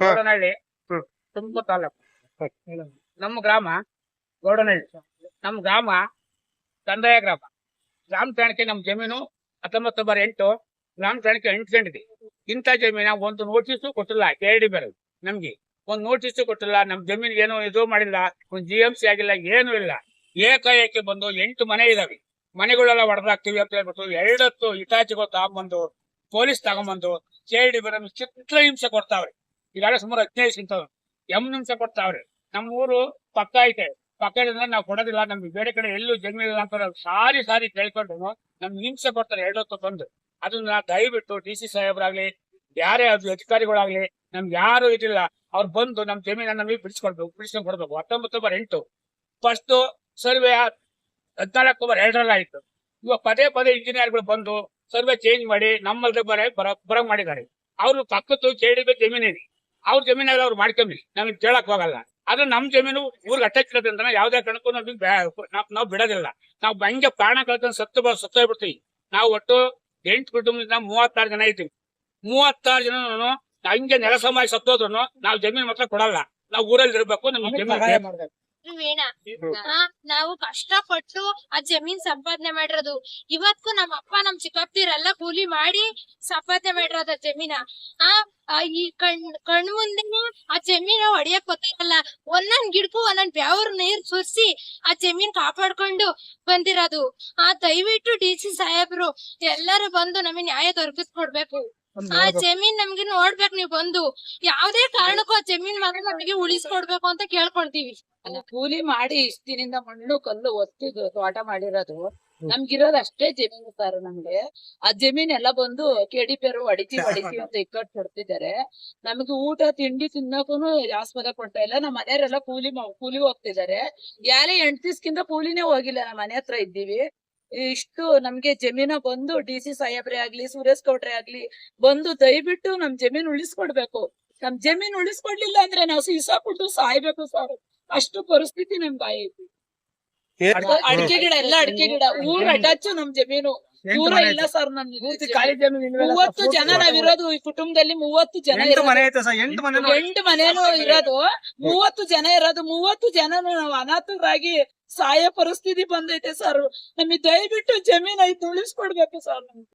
ಗೌಡನಹಳ್ಳಿ. ಹ್ಮ್. ತುಮಕೂರು ತಾಲೂಕು. ನಮ್ಮ ಗ್ರಾಮ ಗೌಡನಹಳ್ಳಿ. ನಮ್ಮ ಗ್ರಾಮ ಕಂದಾಯ ಗ್ರಾಮ. ಗ್ರಾಮ ಠಾಣಕ್ಕೆ ನಮ್ಮ ಜಮೀನು ಹತ್ತೊಂಬತ್ತು ಬಾರ್ ಎಂಟು ಗ್ರಾಮ ಠಾಣಕ್ಕೆ ಇದೆ. ಇಂಥ ಜಮೀನ ಒಂದು ನೋಟಿಸ್ ಕೊಟ್ಟಿಲ್ಲ ಕೆ ಡಿ ಬರೋದು ನಮ್ಗೆ ಒಂದು ನೋಟಿಸ್ ಕೊಟ್ಟಿಲ್ಲ ನಮ್ ಜಮೀನ್ ಏನು ಇದು ಮಾಡಿಲ್ಲ ಒಂದು ಜಿ ಎಂ ಸಿ ಆಗಿಲ್ಲ ಏನು ಇಲ್ಲ. ಏಕಾಏಕಿ ಬಂದು ಎಂಟು ಮನೆ ಇದಾವೆ. ಮನೆಗಳೆಲ್ಲ ಹೊಡೆದಾಕ್ತಿವಿ ಅಂತ ಹೇಳ್ಬಿಟ್ಟು ಎರಡತ್ತು ಹಿಟಾಚಿಗೋ ತಗೊಂಬಂದು ಪೊಲೀಸ್ ತಗೊಂಬಂದು ಕೆ ಡಿ ಬರೋ ಚಿತ್ರ ಹಿಂಸೆ ಕೊಡ್ತಾವ್ರೆ. ಈಗಾಗಲೇ ಸುಮಾರು ಹದಿನೈದು ಸಿಗ್ತಾವೆ ಎಂ ನಿಮಿಷ ಕೊಡ್ತಾವ್ರಿ ನಮ್ಮ ಊರು ಪಕ್ಕ ಐತೆ. ಪಕ್ಕ ಇರೋದ್ರಿಂದ ನಾವು ಕೊಡೋದಿಲ್ಲ. ನಮ್ಗೆ ಬೇರೆ ಕಡೆ ಎಲ್ಲೂ ಜಮೀನು ಇಲ್ಲ ಅಂತ ಸಾರಿ ಸಾರಿ ಕೇಳ್ಕೊಂಡ್ರು ನಮ್ಗೆ ಹಿಂಸೆ ಕೊಡ್ತಾರೆ ಎರಡೊತ್ತು ಬಂದು. ಅದನ್ನ ದಯವಿಟ್ಟು ಡಿ ಸಿ ಸಾಹೇಬ್ರಾಗ್ಲಿ ಯಾರೇ ಅದು ಅಧಿಕಾರಿಗಳಾಗ್ಲಿ, ನಮ್ಗೆ ಯಾರು ಇದಿಲ್ಲ. ಅವ್ರು ಬಂದು ನಮ್ ಜಮೀನನ್ನ ನಮಗೆ ಬಿಡಿಸ್ಕೊಡ್ಬೇಕು, ಬಿಡಿಸ್ಕೊಂಡು ಕೊಡ್ಬೇಕು. ಹತ್ತೊಂಬತ್ತು ಬರ್ ಎಂಟು. ಫಸ್ಟ್ ಸರ್ವೆ ಹದಿನಾಲ್ಕು ಎರಡರಲ್ಲಿ ಆಯ್ತು. ಇವಾಗ ಪದೇ ಪದೇ ಇಂಜಿನಿಯರ್ಗಳು ಬಂದು ಸರ್ವೆ ಚೇಂಜ್ ಮಾಡಿ ನಮ್ಮಲ್ದ ಬರ ಬರ ಮಾಡಿದ್ದಾರೆ. ಅವ್ರು ಪಕ್ಕದ್ದು ಜೆ ಇದೆ ಅವ್ರ ಜಮೀನಲ್ಲಿ ಅವ್ರು ಮಾಡ್ಕೊಂಬಿ ನಮಗೆ ಕೇಳಕ್ ಹೋಗಲ್ಲ. ಆದ್ರೆ ನಮ್ ಜಮೀನು ಊರ್ಗೆ ಅಟ್ಯಾಚ್ ಇರೋದ್ರಿಂದ ಯಾವ್ದೇ ಕಾರಣಕ್ಕೂ ನಮಗೆ ನಾವು ಬಿಡೋದಿಲ್ಲ. ನಾವು ಹಂಗೆ ಪ್ರಾಣ ಕಳ್ಕೊಂಡು ಸತ್ತು ಸತ್ತ ಹೋಗ್ಬಿಡ್ತೀವಿ. ನಾವು ಒಟ್ಟು ಎಂಟು ಕುಟುಂಬದಿಂದ ಮೂವತ್ತಾರು ಜನ ಇದ್ದೀವಿ. ಮೂವತ್ತಾರು ಜನ ಹಂಗೆ ನೆಲಸಮಾಗಿ ಸತ್ತೋದ್ರು ನಾವು ಜಮೀನು ಮಾತ್ರ ಕೊಡಲ್ಲ. ನಾವು ಊರಲ್ಲಿ ಇರ್ಬೇಕು ನಮ್ಗೆ ಜಮೀನು ಬೇಕು. ನಾವು ಕಷ್ಟ ಕಷ್ಟಪಟ್ಟು ಆ ಜಮೀನ್ ಸಂಪಾದನೆ ಮಾಡಿರೋದು. ಇವತ್ತು ನಮ್ಮ ಅಪ್ಪ ನಮ್ ಚಿಕ್ಕಪ್ಪದಿರೆಲ್ಲ ಕೂಲಿ ಮಾಡಿ ಸಂಪಾದನೆ ಮಾಡಿರೋದ ಜಮೀನ. ಆ ಆ, ಈ ಕಣ್ ಕಣ್ ಮುಂದೆನೆ ಆ ಜಮೀನ ಹೊಡಿಯಕ್ ಗೊತ್ತಾಗಲ್ಲ. ಒಂದೊಂದ್ ಗಿಡಕ್ಕೂ ಒಂದೊಂದ್ ಬ್ಯಾವ್ರ ನೀರ್ ಸುರ್ಸಿ ಆ ಜಮೀನ್ ಕಾಪಾಡ್ಕೊಂಡು ಬಂದಿರೋದು. ಆ ದಯವಿಟ್ಟು ಡಿ ಸಿ ಸಾಹೇಬ್ರು ಎಲ್ಲರೂ ಬಂದು ನಮಗೆ ನ್ಯಾಯ ದೊರಕಿಸ್ಕೊಡ್ಬೇಕು. ಆ ಜಮೀನ್ ನಮ್ಗೆ ನೋಡ್ಬೇಕು ನೀವು ಬಂದು. ಯಾವ್ದೇ ಕಾರಣಕ್ಕೂ ಆ ಜಮೀನ್ ಮಾತ್ರ ನಮಗೆ ಉಳಿಸ್ಕೊಡ್ಬೇಕು ಅಂತ ಕೇಳ್ಕೊಳ್ತೀವಿ. ಅಲ್ಲ ಕೂಲಿ ಮಾಡಿ ಇಷ್ಟ ದಿನದಿಂದ ಮಣ್ಣು ಕಲ್ಲು ಒತ್ತಿ ತೋಟ ಮಾಡಿರೋದು. ನಮ್ಗಿರೋದು ಅಷ್ಟೇ ಜಮೀನು ಸರ್ ನಮ್ಗೆ. ಆ ಜಮೀನ್ ಎಲ್ಲ ಬಂದು ಕೆಡಿ ಪೇರು ಹೊಡಿತೀವಿ ಹೊಡಿತೀವಿ ಅಂತ ಇಕ್ಕಟ್ಟು ಕೊಡ್ತಿದ್ದಾರೆ. ನಮ್ಗೆ ಊಟ ತಿಂಡಿ ತಿನ್ನಕೂನು ಆಸ್ಪದ ಕೊಡ್ತಾ ಇಲ್ಲ. ನಮ್ಮ ಮನೆಯವರೆಲ್ಲ ಕೂಲಿ ಮಾ- ಕೂಲಿ ಹೋಗ್ತಿದ್ದಾರೆ. ಯಾರೇ ಎಂಟ್ ದಿವ್ಸಕ್ಕಿಂತ ಕೂಲಿನೇ ಹೋಗಿಲ್ಲ. ನಮ್ಮ ಮನೆ ಹತ್ರ ಇದ್ದೀವಿ. ಇಷ್ಟು ನಮ್ಗೆ ಜಮೀನ ಬಂದು ಡಿ ಸಿ ಸಾಹೇಬ್ರೆ ಆಗ್ಲಿ ಸುರೇಶ್ ಗೌಡ್ರೆ ಆಗ್ಲಿ ಬಂದು ದಯವಿಟ್ಟು ನಮ್ ಜಮೀನ್ ಉಳಿಸ್ಕೊಡ್ಬೇಕು. ನಮ್ ಜಮೀನ್ ಉಳಿಸ್ಕೊಡ್ಲಿಲ್ಲ ಅಂದ್ರೆ ನಾವು ಕೊಟ್ಟು ಸಾಯ್ಬೇಕು ಸರ್ ಅಷ್ಟು ಪರಿಸ್ಥಿತಿ ನಮ್ ಬಾಯಿ. ಐತಿ ಅಡಿಕೆ ಗಿಡ ಎಲ್ಲಾ ಅಡಿಕೆ ಗಿಡ ಊರ್ ಅಡ್ಡಾಚು ನಮ್ ಜಮೀನು. ದೂರ ಇಲ್ಲ ಸರ್ ಪೂರ್ತಿ ಖಾಲಿ ಜಮೀನು ಮೂವತ್ತು ಜನ ನಾವಿರೋದು ಈ ಕುಟುಂಬದಲ್ಲಿ ಮೂವತ್ತು ಜನ ಎಂಟು ಇರೋದು. ಮನೆ ಐತೆ ಸರ್ ಎಂಟು ಮನೆ ಎಂಟು ಮನೇನು ಇರೋದು ಮೂವತ್ತು ಜನ ಇರೋದು ಮೂವತ್ತು ಜನ ನಾವು ಅನಾಥರಾಗಿ ಸಾಯೋ ಪರಿಸ್ಥಿತಿ ಬಂದೈತೆ ಸರ್. ನಮಗೆ ದಯವಿಟ್ಟು ಜಮೀನ್ ಐದು ಉಳಿಸ್ಕೊಡ್ಬೇಕು ಸರ್ ನಮ್ಗೆ.